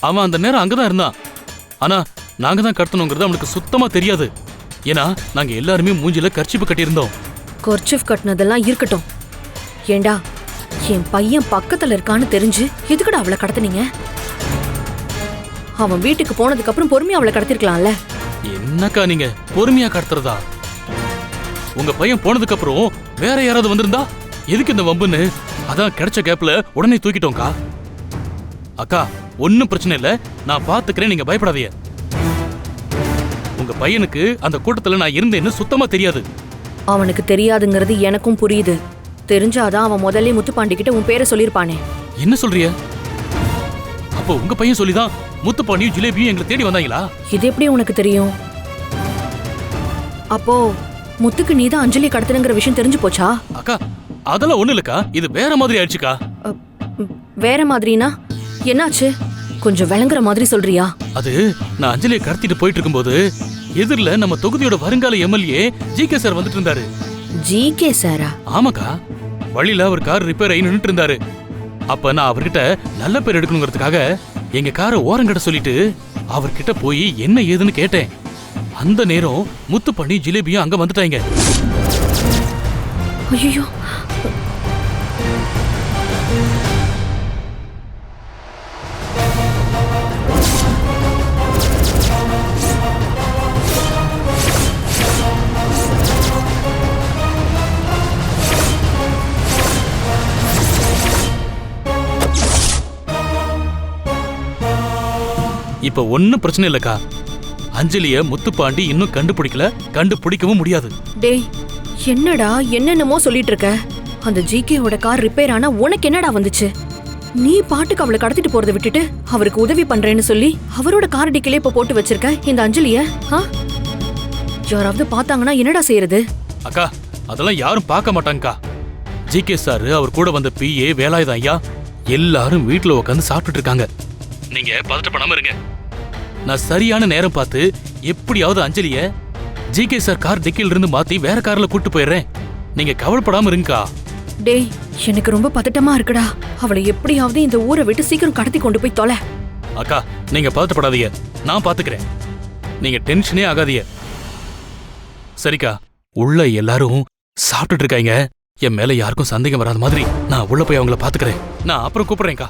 அவன் அந்த நேரம் அங்கதான் இருந்தான். ஆனா நாங்க தான் கடத்தணுங்கிறது அவனுக்கு சுத்தமா தெரியாது. ஏன்னா நாங்க எல்லாருமே மூஞ்சில கர்ச்சிப்பு கட்டியிருந்தோம். கொர்ச்சிஃப் கட்டினதெல்லாம் இருக்கட்டும். ஏண்டா என் பையன் பக்கத்துல இருக்கான்னு தெரிஞ்சு எதுக்குடா அவளை கடத்துனீங்க? அவன் வீட்டுக்கு போனதுக்கு அப்புறம் பொறுமையா அவளை கடத்திருக்கலாம்ல. என்னக்கா நீங்க பொறுமையா கடத்துறதா? உங்க பையன் போனதுக்கு அப்புறம் வேற யாராவது வந்திருந்தா? எதுக்கு இந்த வம்புன்னு? அதான் கிடைச்ச கேப்ல உடனே தூக்கிட்டோம்க்கா. அக்கா ஒன்னும் பிரச்சனை இல்ல. நான் பாத்துக்கிறேன் நீங்க பயப்படாதீங்க. உங்க பையனுக்கு அந்த கூட்டத்துல நான் இருந்தேன்னு சுத்தமா தெரியாது. அவனுக்கு தெரியாதுங்கிறது எனக்கும் புரியுது. தெரிஞ்சாதான் அவன் முதல்ல முத்துப்பாண்டி கிட்ட உன் பேரை சொல்லியிருப்பானே. என்ன சொல்றிய? அப்போ உங்க பையன் சொல்லிதான் முத்துப்பாண்டியும் ஜிலேபியும் எங்களை தேடி வந்தாங்களா? இது எப்படி உனக்கு தெரியும்? அப்போ முத்துக்கு நீதான் அஞ்சலி கடத்தணுங்கிற விஷயம் தெரிஞ்சு போச்சா? அக்கா அதெல்லாம் ஒண்ணு இல்லக்கா. இது வேற மாதிரி ஆயிடுச்சுக்கா. வேற மாதிரினா? என்னாச்சு? கொஞ்சம் விளங்குற மாதிரி சொல்றியா? அது நான் அஞ்சலியை கடத்திட்டு போயிட்டு இருக்கும்போது எதிரில நம்ம தொகுதியோட வருங்கால எம்எல்ஏ ஜி கே சார் வந்துட்டு இருந்தாரு ஜி கே சாரா? ஆமாக்கா. வழியில அவர் கார் ரிப்பேர் ஆகி நின்னுட்டு இருந்தாரு அப்ப நான் அவர்கிட்ட நல்ல பேர் எடுக்கணுங்கிறதுக்காக எங்க காரை ஓரங்கட சொல்லிட்டு அவர்கிட்ட போய் என்ன ஏதுன்னு கேட்டேன். அந்த நேரம் முத்து பண்ணி ஜிலேபியும் அங்க வந்துட்டாங்க. ஐயோ இப்ப ஒன்னும் பிரச்சனை இல்லக்கா. அஞ்சலிய முத்துப்பாண்டி இன்னும் கண்டுபிடிக்கல கண்டுபிடிக்கவும் முடியாது. டேய் என்னடா என்னென்னமோ சொல்லிட்டு இருக்க? அந்த ஜிகேவோட கார் ரிப்பேர் ஆனா உனக்கு என்னடா வந்துச்சு? நீ பாட்டுக்கு அவளை கடத்திட்டு போறதை விட்டுட்டு அவருக்கு உதவி பண்றேன்னு சொல்லி அவரோட கார் டிக்கிலே இப்ப போட்டு வச்சிருக்க இந்த அஞ்சலிய? யாராவது பார்த்தாங்கன்னா என்னடா செய்யறது? அக்கா அதெல்லாம் யாரும் பார்க்க மாட்டாங்கக்கா. ஜி கே சார் அவர் கூட வந்த பிஏ வேலாயுதம் ஐயா எல்லாரும் வீட்டுல உட்காந்து சாப்பிட்டுட்டு இருக்காங்க. நீங்க பதட்டப்படாம இருங்க. நான் சரியான நேரம் பார்த்து எப்படியாவது அஞ்சலிய ஜி கே சார் கார் டிக்கில இருந்து மாத்தி வேற கார்ல கூட்டு போயிடுறேன். நீங்க கவலைப்படாம இருங்கக்கா. டேய் எனக்கு ரொம்ப பதட்டமா இருக்குடா. அவளை எப்படியாவது இந்த ஊரை விட்டு சீக்கிரம் கடத்தி கொண்டு போய் தொலை. அக்கா நீங்க பதட்டப்படாதீங்க. நான் பாத்துக்கிறேன். நீங்க டென்ஷனே ஆகாதீங்க. சரிக்கா உள்ள எல்லாரும் சாப்பிட்டுட்டு இருக்காங்க. என் மேல யாருக்கும் சந்தேகம் வராத மாதிரி நான் உள்ள போய் அவங்கள பாத்துக்கிறேன். நான் அப்புறம் கூப்பிடுறேன்க்கா.